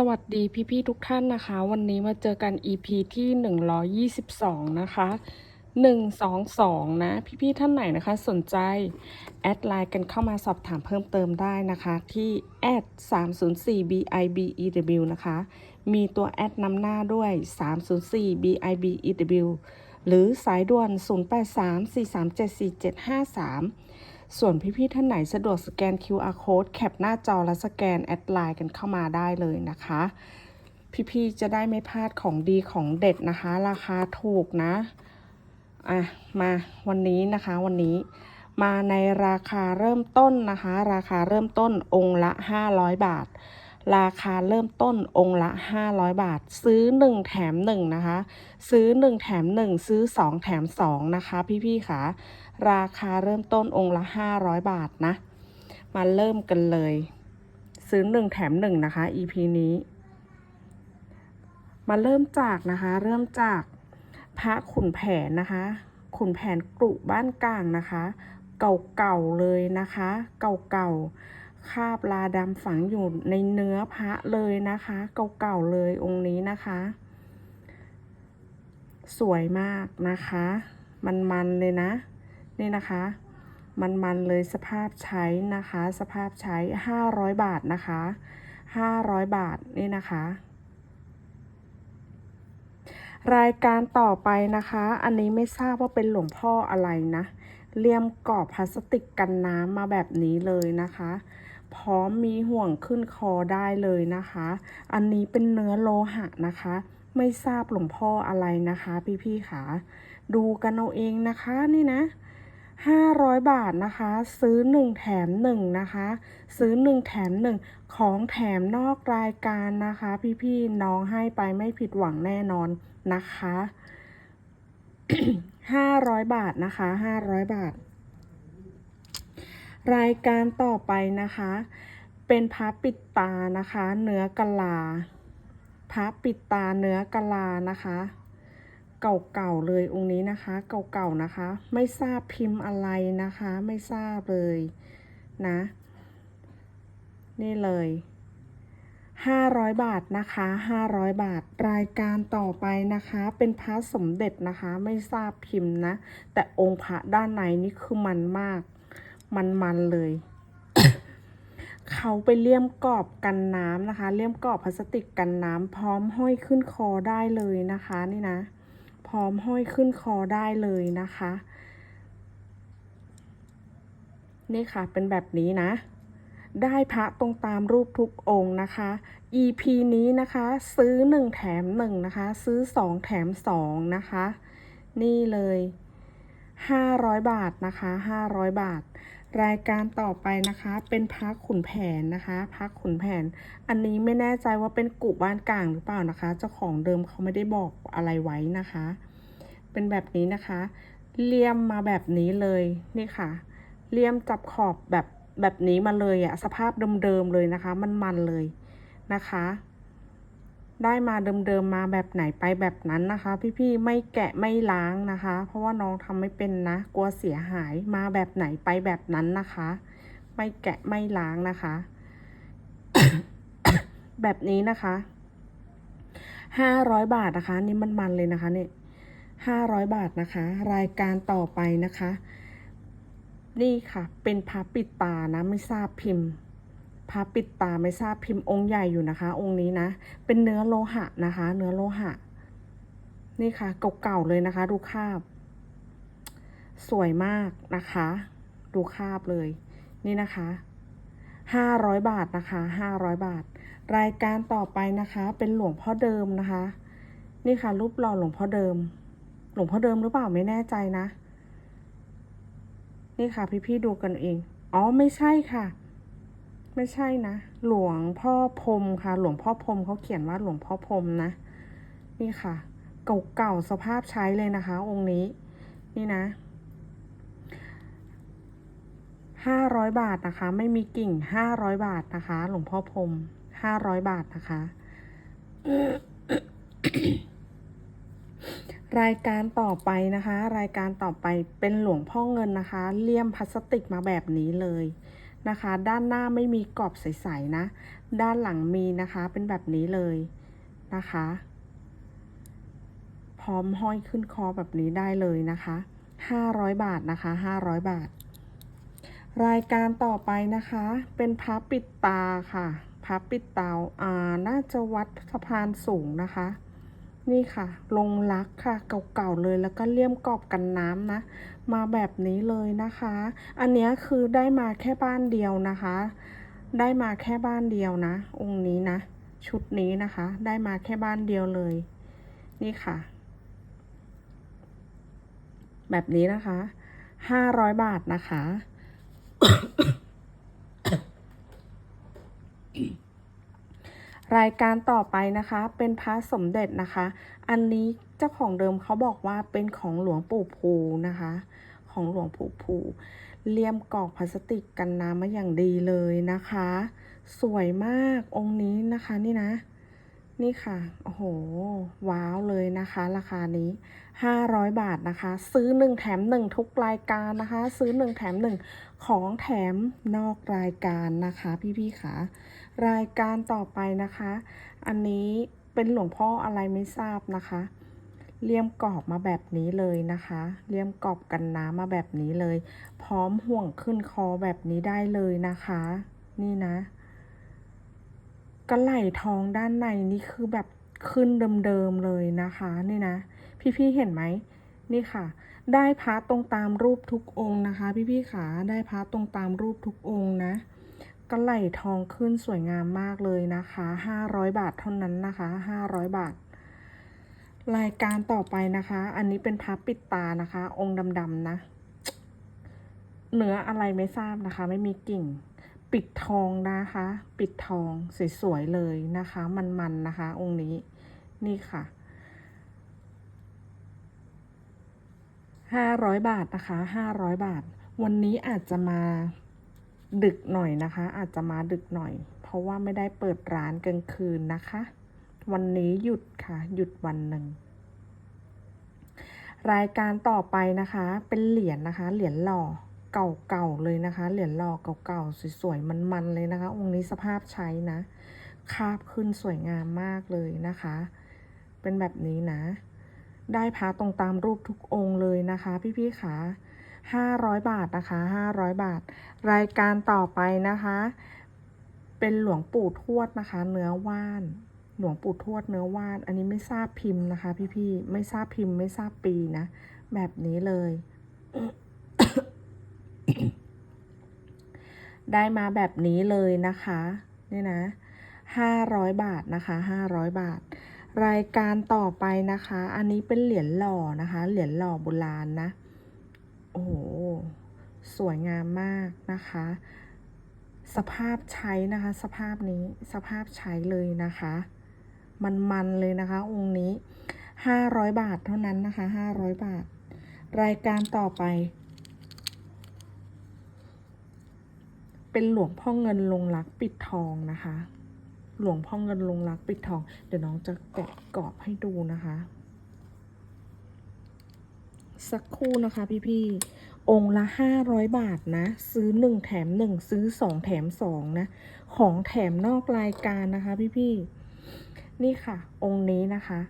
สวัสดีพี่ๆทุกท่านนะคะ วันนี้มาเจอกัน EP ที่ 122 นะคะ 122 นะ พี่ๆท่านไหนนะคะ สนใจ แอดไลน์กันเข้ามาสอบถามเพิ่มเติมได้นะคะ ที่แอด304 bibew นะคะ มีตัวแอดนำหน้าด้วย 304 bibew หรือสายด่วน 0834374753 ส่วนพี่ๆท่านไหนสะดวกสแกน QR code แคปหน้าจอและสแกนแอดไลน์กันเข้ามาได้เลยนะคะ พี่ๆจะได้ไม่พลาดของดีของเด็ดนะคะ ราคาถูกนะอะมาวันนี้นะคะวันนี้มาในราคาเริ่มต้นนะคะ ราคาเริ่มต้นองค์ละ 500 บาท ราคาเริ่มต้นองค์ละ 500 บาท ซื้อ 1 แถม 1 นะคะ ซื้อ 1 แถม 1 ซื้อ 2 แถม 2 นะคะ พี่ๆค่ะ ราคาเริ่มต้นองค์ละ 500 บาทนะ มาเริ่มกันเลย ซื้อ 1 แถม 1 นะคะ EP นี้ มาเริ่มจากนะคะ เริ่มจากพระขุนแผนนะคะ ขุนแผนกรุบ้านกลางนะคะ เก่าๆเลยนะคะ เก่าๆ คราบลาดำฝังอยู่ในเนื้อพระเลยนะคะ เก่าๆเลยองค์นี้นะคะ สวยมากนะคะ มันๆเลยนะ นี่นะคะ มันๆเลยสภาพใช้นะคะ สภาพใช้500บาทนะคะ500บาทนี่นะคะรายการต่อไปนะคะ อันนี้ไม่ทราบว่าเป็นหลวงพ่ออะไรนะ เลี่ยมกรอบพลาสติกกันน้ำมาแบบนี้เลยนะคะ พร้อมมีห่วงขึ้นคอได้เลยนะคะ อันนี้เป็นเนื้อโลหะนะคะ ไม่ทราบหลวงพ่ออะไรนะคะ พี่ๆค่ะ ดูกันเอาเองนะคะนี่นะ500บาทนะคะ ซื้อ1แถม1นะคะ ซื้อ1แถม1ของแถมนอกรายการนะคะ พี่ๆน้องให้ไปไม่ผิดหวังแน่นอนนะคะ500บาทนะคะ500บาท รายการต่อไปนะคะ เป็นพระปิดตานะคะ เนื้อกะลา พระปิดตาเนื้อกะลานะคะ เก่าๆเลยองค์นี้นะคะ เก่าๆนะคะ ไม่ทราบพิมพ์อะไรนะคะ ไม่ทราบเลยนะ นี่เลย500บาทนะคะ500บาท รายการต่อไปนะคะ เป็นพระสมเด็จนะคะ ไม่ทราบพิมพ์นะ แต่องค์พระด้านในนี่คือมันมาก มันๆเลย เขาไปเลี่ยมกรอบกันน้ำนะคะ เลี่ยมกรอบพลาสติกกันน้ำพร้อมห้อยขึ้นคอได้เลยนะคะนี่นะ พร้อมห้อยขึ้นคอได้เลยนะคะ นี่ค่ะเป็นแบบนี้นะได้พระตรงตามรูปทุกองค์นะคะ EP นี้นะคะซื้อ 1 แถม 1 นะคะ ซื้อ 2 แถม 2 นะคะ นี่เลย 500 บาทนะคะ 500 บาท รายการต่อไปนะคะ เป็นพักขุนแผนนะคะพักขุนแผน อันนี้ไม่แน่ใจว่าเป็นกุบ้านกลางหรือเปล่านะคะ เจ้าของเดิมเขาไม่ได้บอกอะไรไว้นะคะ เป็นแบบนี้นะคะเลี่ยมมาแบบนี้เลยนี่ค่ะเลี่ยมจับขอบแบบแบบนี้มาเลยอะสภาพเดิมๆเลยนะคะ มันๆเลยนะคะ ได้มาเดิมๆมาแบบไหนไปแบบนั้นนะคะ พี่ๆไม่แกะไม่ล้างนะคะ เพราะว่าน้องทำไม่เป็นนะ กลัวเสียหายมาแบบไหนไปแบบนั้นนะคะ ไม่แกะไม่ล้างนะคะ แบบนี้นะคะห้าร้อยบาทนะคะ นี่มันมันเลยนะคะเนี่ยห้าร้อยบาทนะคะ รายการต่อไปนะคะ นี่ค่ะ เป็นพระปิดตานะไม่ทราบพิมพ์ พระปิดตาไม่ทราบพิมพ์องค์ใหญ่อยู่นะคะ องค์นี้นะ เป็นเนื้อโลหะนะคะ เนื้อโลหะ นี่ค่ะเก่าๆเลยนะคะ ดูคาบ สวยมากนะคะ ดูคาบเลย นี่นะคะห้าร้อยบาทนะคะห้าร้อยบาท รายการต่อไปนะคะ เป็นหลวงพ่อเดิมนะคะ นี่ค่ะ รูปหล่อหลวงพ่อเดิม หลวงพ่อเดิมหรือเปล่าไม่แน่ใจนะ นี่ค่ะพี่ๆดูกันเอง อ๋อไม่ใช่ค่ะ ไม่ใช่นะ หลวงพ่อพรมค่ะ หลวงพ่อพรมเขาเขียนว่าหลวงพ่อพรมนะ นี่ค่ะ เก่าๆสภาพใช้เลยนะคะ องค์นี้ นี่นะห้าร้อยบาทนะคะ ไม่มีกิ่งห้าร้อยบาทนะคะ หลวงพ่อพรมห้าร้อยบาทนะคะ รายการต่อไปนะคะ รายการต่อไปเป็นหลวงพ่อเงินนะคะ เลี่ยมพลาสติกมาแบบนี้เลย นะคะ ด้านหน้าไม่มีกรอบใสๆนะ ด้านหลังมีนะคะเป็นแบบนี้เลยนะคะ พร้อมห้อยขึ้นคอแบบนี้ได้เลยนะคะ 500 บาทนะคะ500 บาท รายการต่อไปนะคะ เป็นพับปิดตาค่ะพับปิดตาอ่าน่าจะวัดสะพานสูงนะคะ นี่ค่ะ ลงลักค่ะ เก่าๆเลยแล้วก็เลี่ยมกรอบกันน้ำนะ มาแบบนี้เลยนะคะ อันนี้คือได้มาแค่บ้านเดียวนะคะ ได้มาแค่บ้านเดียวนะ องค์นี้นะ ชุดนี้นะคะ ได้มาแค่บ้านเดียวเลย นี่ค่ะ แบบนี้นะคะห้าร้อยบาทนะคะ รายการต่อไปนะคะ เป็นพระสมเด็จนะคะ อันนี้เจ้าของเดิมเขาบอกว่าเป็นของหลวงปู่ภูนะคะ ของหลวงปู่ภูเลี่ยมกรอกพลาสติกกันน้ำมาอย่างดีเลยนะคะ สวยมากองค์นี้นะคะนี่นะ นี่ค่ะ โอ้โห ว้าวเลยนะคะ ราคานี้ 500 บาทนะคะ ซื้อ 1 แถม 1 ทุกรายการนะคะ ซื้อ 1 แถม 1 ของแถมนอกรายการนะคะ พี่ๆค่ะ รายการต่อไปนะคะ อันนี้เป็นหลวงพ่ออะไรไม่ทราบนะคะ เลี่ยมกรอบมาแบบนี้เลยนะคะ เลี่ยมกรอบกันน้ำมาแบบนี้เลย พร้อมห่วงขึ้นคอแบบนี้ได้เลยนะคะ นี่นะกระไหล่ทองด้านในนี่คือแบบขึ้นเดิมๆเลยนะคะนี่นะ พี่ๆเห็นไหมนี่ค่ะ ได้พระตรงตามรูปทุกองค์นะคะ พี่ๆขาได้พระตรงตามรูปทุกองค์นะ กระไหล่ทองขึ้นสวยงามมากเลยนะคะ 500 บาทเท่านั้นนะคะ 500 บาท รายการต่อไปนะคะ อันนี้เป็นพระปิดตานะคะ องค์ดำๆนะเนื้ออะไรไม่ทราบนะคะ ไม่มีกิ่ง ปิดทองนะคะ ปิดทองสวยๆเลยนะคะ มันๆนะคะ องค์นี้นี่ค่ะห้าร้อยบาทนะคะห้าร้อยบาท วันนี้อาจจะมา ดึกหน่อยนะคะ อาจจะมาดึกหน่อย เพราะว่าไม่ได้เปิดร้านกลางคืนนะคะ วันนี้หยุดค่ะ หยุดวันหนึ่งรายการต่อไปนะคะ เป็นเหรียญนะคะ เหรียญหล่อเก่าๆเลยนะคะ เหรียญหล่อเก่าๆสวยๆมันๆเลยนะคะ องค์นี้สภาพใช้นะ คาบขึ้นสวยงามมากเลยนะคะ เป็นแบบนี้นะ ได้พาตรงตามรูปทุกองค์เลยนะคะ พี่ๆขา 500 บาทนะคะ 500 บาท รายการต่อไปนะคะ เป็นหลวงปู่ทวดนะคะ เนื้อว่าน หลวงปู่ทวดเนื้อว่าน อันนี้ไม่ทราบพิมพ์นะคะ พี่ๆ ไม่ทราบพิมพ์ไม่ทราบปีนะ แบบนี้เลย ได้มาแบบนี้เลยนะคะนี่นะห้าร้อยบาทนะคะห้าร้อยบาท รายการต่อไปนะคะ อันนี้เป็นเหรียญหล่อนะคะ เหรียญหล่อโบราณนะ โอ้โห สวยงามมากนะคะ สภาพใช้นะคะ สภาพนี้สภาพใช้เลยนะคะ มันๆเลยนะคะ องค์นี้ห้าร้อยบาทเท่านั้นนะคะห้าร้อยบาท รายการต่อไป เป็นหลวงพ่อเงินลงรักปิดทองนะคะ หลวงพ่อเงินลงรักปิดทอง เดี๋ยวน้องจะแกะกรอบให้ดูนะคะ สักคู่นะคะพี่ๆองค์ละห้าร้อยบาทนะ ซื้อหนึ่งแถมหนึ่งซื้อสองแถมสองนะ ของแถมนอกรายการนะคะพี่ๆนี่ค่ะ องค์นี้นะคะ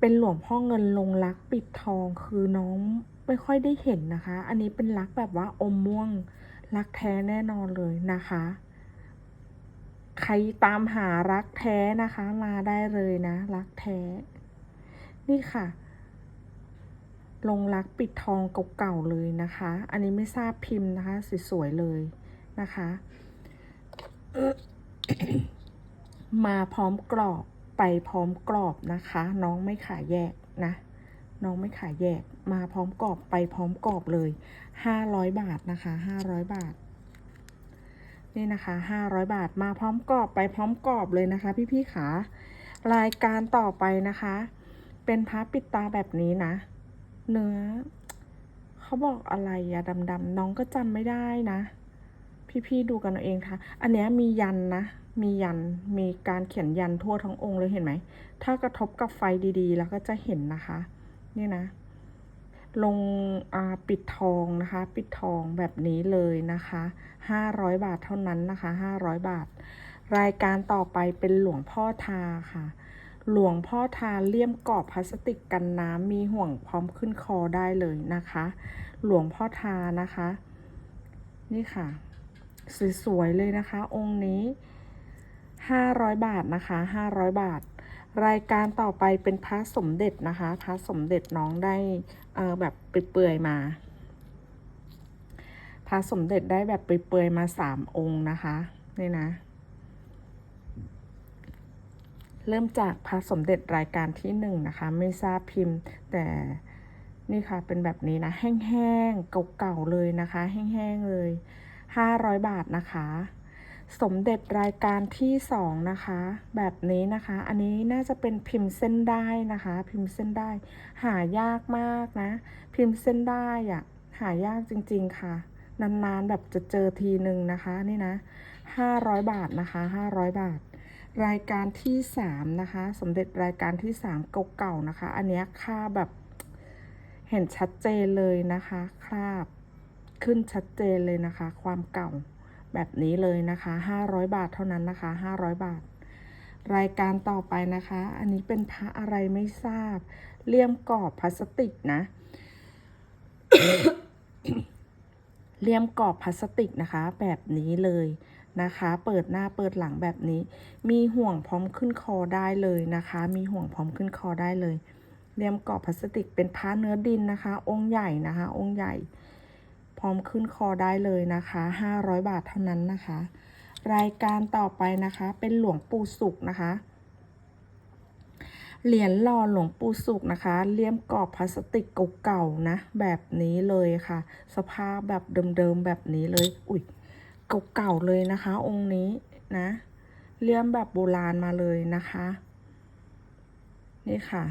เป็นหลวงพ่อเงินลงรักปิดทองคือน้องไม่ค่อยได้เห็นนะคะ อันนี้เป็นรักแบบว่าอมม่วงรักแท้แน่นอนเลยนะคะ ใครตามหารักแท้นะคะ มาได้เลยนะ รักแท้ นี่ค่ะ ลงรักปิดทองเก่าๆเลยนะคะ อันนี้ไม่ทราบพิมพ์นะคะสวยๆเลยนะคะ มาพร้อมกรอบไปพร้อมกรอบนะคะ น้องไม่ขายแยกนะ น้องไม่ขายแยก มาพร้อมกรอบไปพร้อมกรอบเลยห้าร้อยบาทนะคะห้าร้อยบาทนี่นะคะห้าร้อยบาทมาพร้อมกรอบไปพร้อมกรอบเลยนะคะ พี่ๆขารายการต่อไปนะคะ เป็นพับปิดตาแบบนี้นะ เนื้อ เขาบอกอะไรอะดำๆน้องก็จำไม่ได้นะ พี่ๆดูกันเอาเองค่ะ อันเนี้ยมียันนะ มียัน มีการเขียนยันทั่วทั้งองค์เลยเห็นไหม ถ้ากระทบกับไฟดีๆ แล้วก็จะเห็นนะคะ นี่นะ ลงปิดทองนะคะ ปิดทองแบบนี้เลยนะคะ500บาทเท่านั้นนะคะ500บาท รายการต่อไปเป็นหลวงพ่อทาค่ะ หลวงพ่อทาเลี่ยมกรอบพลาสติกกันน้ำมีห่วงพร้อมขึ้นคอได้เลยนะคะ หลวงพ่อทานะคะ นี่ค่ะ สวยๆเลยนะคะ องค์นี้ 500 บาทนะคะ 500 บาท รายการต่อไปเป็นพระสมเด็จนะคะพระสมเด็จน้องได้เออแบบเปื่อยๆมาพระสมเด็จได้แบบเปื่อยๆมาสามองค์นะคะ นี่นะ เริ่มจากพระสมเด็จรายการที่หนึ่งนะคะ ไม่ทราบพิมพ์ แต่นี่ค่ะเป็นแบบนี้นะ แห้งๆเก่าๆเลยนะคะ แห้งๆเลย 500 บาทนะคะ สมเด็จรายการที่สองนะคะ แบบนี้นะคะ อันนี้น่าจะเป็นพิมพ์เส้นได้นะคะ พิมพ์เส้นได้ หายากมากนะ พิมพ์เส้นได้อะหายากจริง ๆ ค่ะนานๆแบบจะเจอทีหนึ่งนะคะ นี่นะ 500 บาทนะคะ 500 บาท รายการที่สามนะคะ สมเด็จรายการที่สามเก่าๆนะคะ อันนี้ค่าแบบเห็นชัดเจนเลยนะคะ คราบขึ้นชัดเจนเลยนะคะ ความเก่าแบบนี้เลยนะคะ500บาทเท่านั้นนะคะ500บาท รายการต่อไปนะคะ อันนี้เป็นพระอะไรไม่ทราบ เลี่ยมกรอบพลาสติกนะเลี่ยมกรอบพลาสติกนะคะ แบบนี้เลย นะคะ เปิดหน้าเปิดหลังแบบนี้ มีห่วงพร้อมขึ้นคอได้เลยนะคะ มีห่วงพร้อมขึ้นคอได้เลยเลี่ยมกรอบพลาสติกเป็นผ้าเนื้อดินนะคะ องค์ใหญ่นะคะ องค์ใหญ่ พร้อมขึ้นคอได้เลยนะคะ 500 บาทเท่านั้นนะคะ รายการต่อไปนะคะ เป็นหลวงปู่สุกนะคะ เหรียญหล่อหลวงปู่สุกนะคะเลี่ยมกรอบพลาสติกเก่าๆนะ แบบนี้เลยค่ะ สภาพแบบเดิมๆแบบนี้เลย อุ้ย เก่าๆเลยนะคะ องค์นี้นะเลี่ยมแบบโบราณมาเลยนะคะ นี่ค่ะ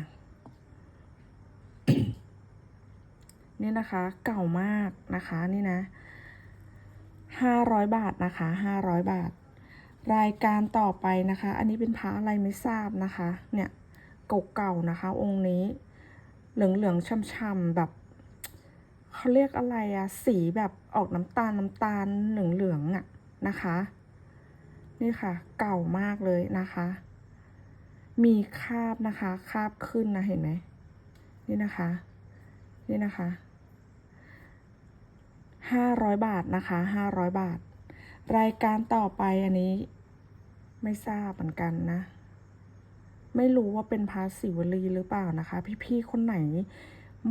นี่นะคะ เก่ามากนะคะนี่นะ500บาทนะคะ500บาท รายการต่อไปนะคะ อันนี้เป็นพระอะไรไม่ทราบนะคะ เนี่ยเก่าๆนะคะ องค์นี้ เหลืองๆช่ำๆแบบ เขาเรียกอะไรอะสีแบบออกน้ำตาลน้ำตาลเหลืองๆอะนะคะ นี่ค่ะ เก่ามากเลยนะคะ มีคราบนะคะคราบขึ้นนะเห็นไหมนี่นะคะ นี่นะคะห้าร้อยบาทนะคะห้าร้อยบาท รายการต่อไปอันนี้ ไม่ทราบเหมือนกันนะ ไม่รู้ว่าเป็นภาษีวลีหรือเปล่านะคะ พี่ๆคนไหน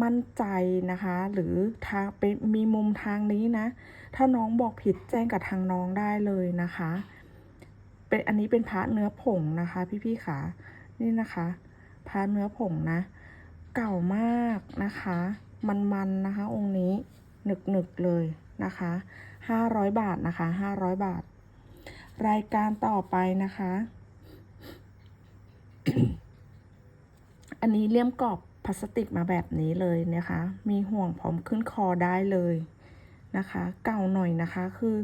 มั่นใจนะคะ หรือทางเป็นมีมุมทางนี้นะ ถ้าน้องบอกผิดแจ้งกับทางน้องได้เลยนะคะ เป็นอันนี้เป็นพระเนื้อผงนะคะ พี่ๆค่ะนี่นะคะพระเนื้อผงนะ เก่ามากนะคะ มันๆนะคะ องค์นี้หนึกๆเลยนะคะ500บาทนะคะ500บาท รายการต่อไปนะคะ อันนี้เลี่ยมกรอบ ลาสติกมาแบบนี้เลยนะคะ มีห่วงพร้อมขึ้นคอได้เลยนะคะ เก่าหน่อยนะคะคือ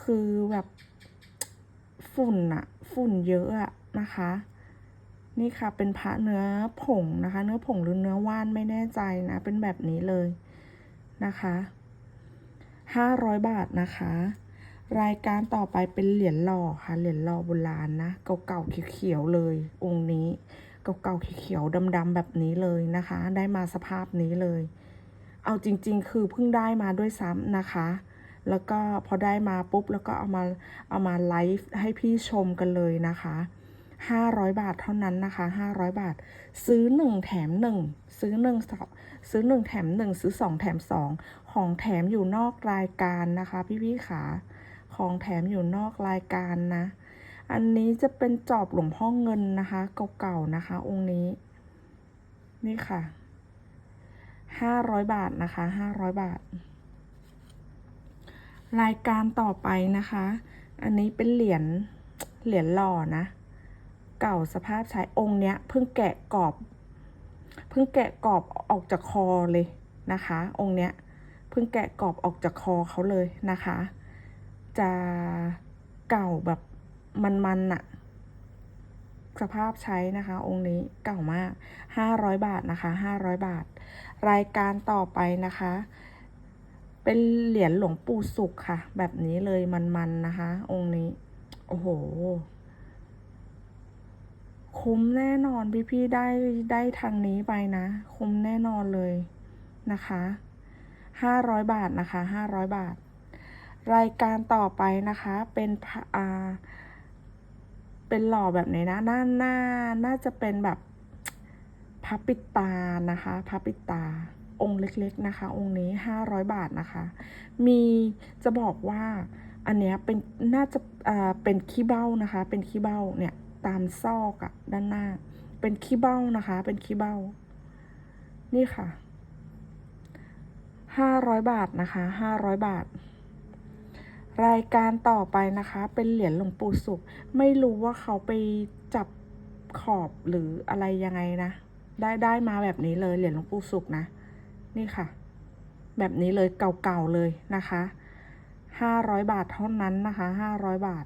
คือแบบฝุ่นอะฝุ่นเยอะอะนะคะ นี่ค่ะเป็นพระเนื้อผงนะคะ เนื้อผงหรือเนื้อว่านไม่แน่ใจนะเป็นแบบนี้เลยนะคะห้าร้อยบาทนะคะ รายการต่อไปเป็นเหรียญหล่อค่ะเหรียญหล่อโบราณนะเก่าๆเขียวๆเลยองค์นี้ เก่าๆเขียวๆดำๆแบบนี้เลยนะคะ ได้มาสภาพนี้เลย เอาจริง ๆ คือเพิ่งได้มาด้วยซ้ำนะคะ แล้วก็พอได้มาปุ๊บแล้วก็เอามาเอามาไลฟ์ให้พี่ชมกันเลยนะคะ500บาทเท่านั้นนะคะ500บาท ซื้อ1แถม1ซื้อ1สองซื้อ1แถม1ซื้อ2แถม2ของแถมอยู่นอกรายการนะคะ พี่ๆขาของแถมอยู่นอกรายการนะ อันนี้จะเป็นจอบหลวงพ่อเงินนะคะเก่าๆนะคะ องค์นี้ นี่ค่ะ500บาทนะคะ500บาท รายการต่อไปนะคะ อันนี้เป็นเหรียญเหรียญหล่อนะ เก่าสภาพใช้องค์เนี้ยเพิ่งแกะกรอบเพิ่งแกะกรอบออกจากคอเลยนะคะ องค์เนี้ยเพิ่งแกะกรอบออกจากคอเขาเลยนะคะ จะเก่าแบบ มันๆน่ะ สภาพใช้นะคะ องค์นี้เก่ามาก 500 บาทนะคะ 500 บาท รายการต่อไปนะคะ เป็นเหรียญหลวงปู่สุขค่ะ แบบนี้เลยมันๆนะคะ องค์นี้ โอ้โหคุ้มแน่นอนพี่ๆได้ได้ทางนี้ไปนะ คุ้มแน่นอนเลยนะคะห้าร้อยบาทนะคะห้าร้อยบาท รายการต่อไปนะคะ เป็นพระอ่า เป็นหล่อแบบไหนนะหน่าหน่าน่าจะเป็นแบบพระปิดตานะคะพระปิดตา องค์เล็กๆนะคะ องค์นี้ห้าร้อยบาทนะคะ มีจะบอกว่าอันเนี้ยเป็นน่าจะอ่าเป็นขี้เบ้านะคะ เป็นขี้เบ้าเนี่ยตามซอกอะด้านหน้า เป็นขี้เบ้านะคะ เป็นขี้เบ้า นี่ค่ะห้าร้อยบาทนะคะห้าร้อยบาท รายการต่อไปนะคะ เป็นเหรียญหลวงปู่สุข ไม่รู้ว่าเขาไปจับขอบหรืออะไรยังไงนะ ได้ได้มาแบบนี้เลยเหรียญหลวงปู่สุขนะ นี่ค่ะ แบบนี้เลยเก่าๆเลยนะคะห้าร้อยบาทเท่านั้นนะคะห้าร้อยบาท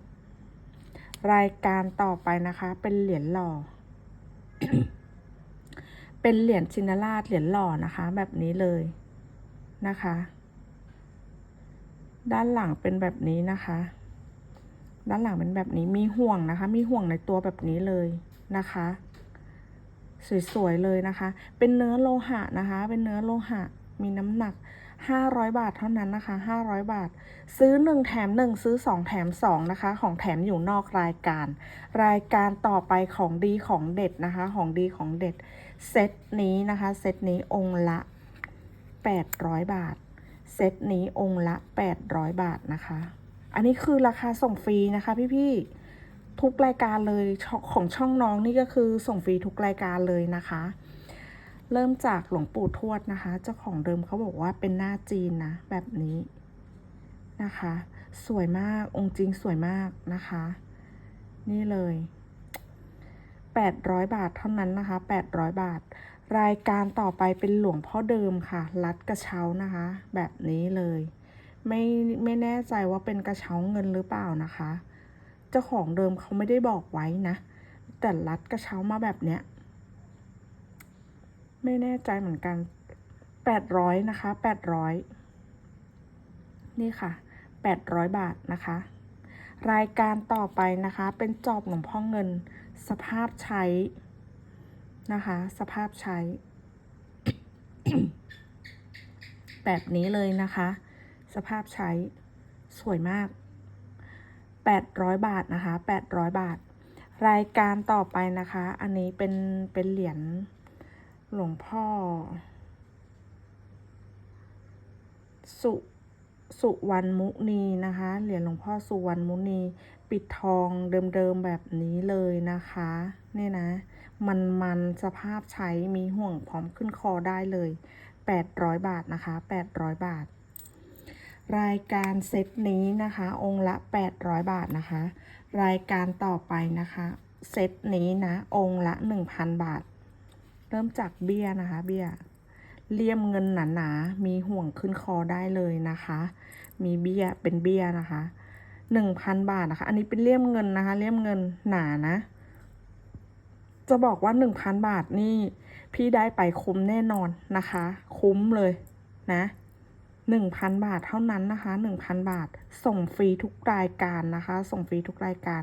รายการต่อไปนะคะ เป็นเหรียญหล่อ เป็นเหรียญชินราชเหรียญหล่อนะคะ แบบนี้เลยนะคะ ด้านหลังเป็นแบบนี้นะคะ ด้านหลังเป็นแบบนี้มีห่วงนะคะ มีห่วงในตัวแบบนี้เลยนะคะ สวยๆเลยนะคะ เป็นเนื้อโลหะนะคะ เป็นเนื้อโลหะ มีน้ำหนัก 500 บาทเท่านั้นนะคะ 500 บาท ซื้อ 1 แถม 1 ซื้อ 2 แถม 2 นะคะ ของแถมอยู่นอกรายการ รายการต่อไปของดีของเด็ดนะคะ ของดีของเด็ด เซตนี้นะคะ เซตนี้องค์ละ 800 บาท เซตนี้องค์ละ 800 บาทนะคะ อันนี้คือราคาส่งฟรีนะคะพี่ๆ ทุกรายการเลยของช่องน้องนี่ก็คือส่งฟรีทุกรายการเลยนะคะ เริ่มจากหลวงปู่ทวดนะคะ เจ้าของเดิมเขาบอกว่าเป็นหน้าจีนนะแบบนี้นะคะ สวยมากองค์จริงสวยมากนะคะ นี่เลย 800 บาทเท่านั้นนะคะ 800 บาท รายการต่อไปเป็นหลวงพ่อเดิมค่ะ รัดกระเช้านะคะ แบบนี้เลย ไม่ไม่แน่ใจว่าเป็นกระเช้าเงินหรือเปล่านะคะ เจ้าของเดิมเขาไม่ได้บอกไว้นะ แต่รัดกระเช้ามาแบบเนี้ย ไม่แน่ใจเหมือนกันแปดร้อยนะคะแปดร้อยนี่ค่ะแปดร้อยบาทนะคะ รายการต่อไปนะคะ เป็นจอบหลวงพ่อเงินสภาพใช้ นะคะ สภาพใช้ แบบนี้เลยนะคะ สภาพใช้สวยมาก 800 บาทนะคะ 800 บาท รายการต่อไปนะคะ อันนี้เป็นเป็นเหรียญหลวงพ่อ สุสุวรรณมุนีนะคะ เหรียญหลวงพ่อสุวรรณมุนี ปิดทองเดิมๆแบบนี้เลยนะคะ เนี่ยนะ มันมันสภาพใช้มีห่วงพร้อมขึ้นคอได้เลย 800 บาทนะคะ 800 บาท รายการเซตนี้นะคะ องค์ละ 800 บาทนะคะ รายการต่อไปนะคะ เซตนี้นะ องค์ละ 1,000 บาท เริ่มจากเบี้ยนะคะ เบี้ยเลี่ยมเงินหนาๆมีห่วงขึ้นคอได้เลยนะคะ มีเบี้ยเป็นเบี้ยนะคะ 1,000 บาทนะคะ อันนี้เป็นเลี่ยมเงินนะคะ เลี่ยมเงินหนานะ จะบอกว่า 1,000 บาทนี่ พี่ได้ไปคุ้มแน่นอนนะคะ คุ้มเลยนะ1,000 บาทเท่านั้นนะคะ 1,000 บาท ส่งฟรีทุกรายการนะคะ ส่งฟรีทุกรายการ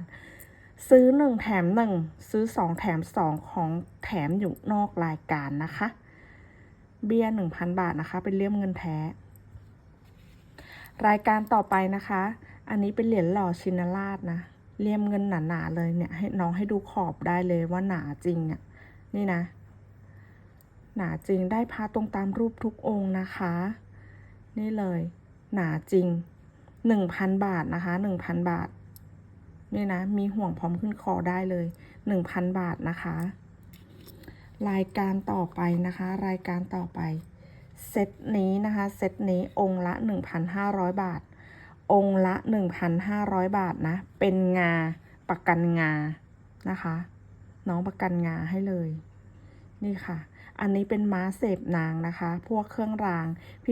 ซื้อ 1 แถม 1 ซื้อ 2 แถม 2 ของแถมอยู่นอกรายการนะคะ เบี้ย1,000 บาทนะคะ เป็นเลี่ยมเงินแท้ รายการต่อไปนะคะ อันนี้เป็นเหรียญหล่อชินราชนะ เลี่ยมเงินหนาๆเลยเนี่ย ให้น้องให้ดูขอบได้เลยว่าหนาจริงอะนี่นะ หนาจริงได้พาตรงตามรูปทุกองค์นะคะ นี่เลย หนาจริง1,000บาทนะคะ1,000บาท นี่นะ มีห่วงพร้อมขึ้นคอได้เลย1,000บาทนะคะ รายการต่อไปนะคะ รายการต่อไป เซตนี้นะคะ เซตนี้องค์ละ1,500บาท องค์ละ 1,500 บาทนะ เป็นงาประกันงานะคะ น้องประกันงาให้เลย นี่ค่ะ อันนี้เป็นม้าเสพนางนะคะ พวกเครื่องราง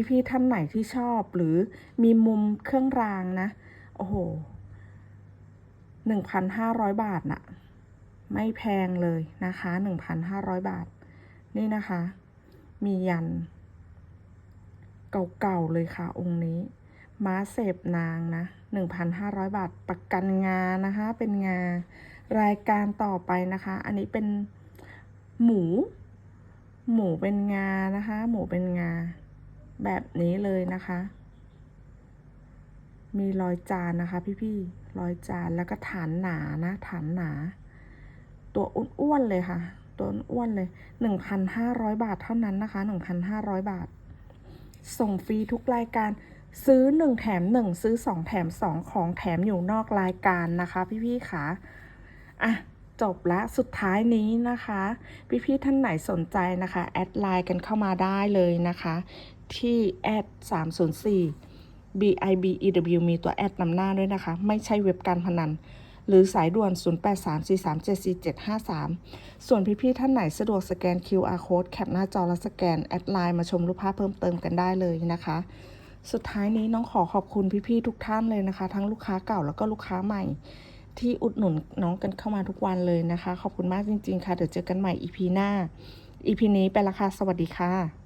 พี่ๆท่านไหนที่ชอบหรือมีมุมเครื่องรางนะ โอ้โห1,500บาทน่ะ ไม่แพงเลยนะคะ1,500บาท นี่นะคะ มียัน เก่าๆเลยค่ะองค์นี้ ม้าเสพนางนะ 1,500 บาทประกันงานะคะ เป็นงารายการต่อไปนะคะ อันนี้เป็นหมู หมูเป็นงานะคะ หมูเป็นงา แบบนี้เลยนะคะ มีรอยจานนะคะ พี่ๆรอยจานแล้วก็ฐานหนานะฐานหนา ตัวอ้วนๆเลยค่ะ ตัวอ้วนเลย1,500บาทเท่านั้นนะคะ1,500บาท ส่งฟรีทุกรายการ ซื้อ 1 แถม 1 ซื้อ 2 แถม 2 ของแถมอยู่นอกรายการนะคะ พี่ๆค่ะอะจบละสุดท้ายนี้นะคะ พี่ๆท่านไหนสนใจนะคะ แอดไลน์กันเข้ามาได้เลยนะคะ ที่แอด304 BIBEW มีตัวแอดนำหน้าด้วยนะคะ ไม่ใช่เว็บการพนันหรือสายด่วน 0834374753 ส่วนพี่ๆท่านไหนสะดวกสแกน QR code แคปหน้าจอแล้วสแกน แอดไลน์มาชมรูปภาพเพิ่มเติมกันได้เลยนะคะ สุดท้ายนี้น้องขอขอบคุณพี่ๆทุกท่านเลยนะคะ ทั้งลูกค้าเก่าแล้วก็ลูกค้าใหม่ ที่อุดหนุนน้องกันเข้ามาทุกวันเลยนะคะ ขอบคุณมากจริง ๆ ค่ะ เดี๋ยวเจอกันใหม่ EP หน้า EP นี้ไปละค่ะ สวัสดีค่ะ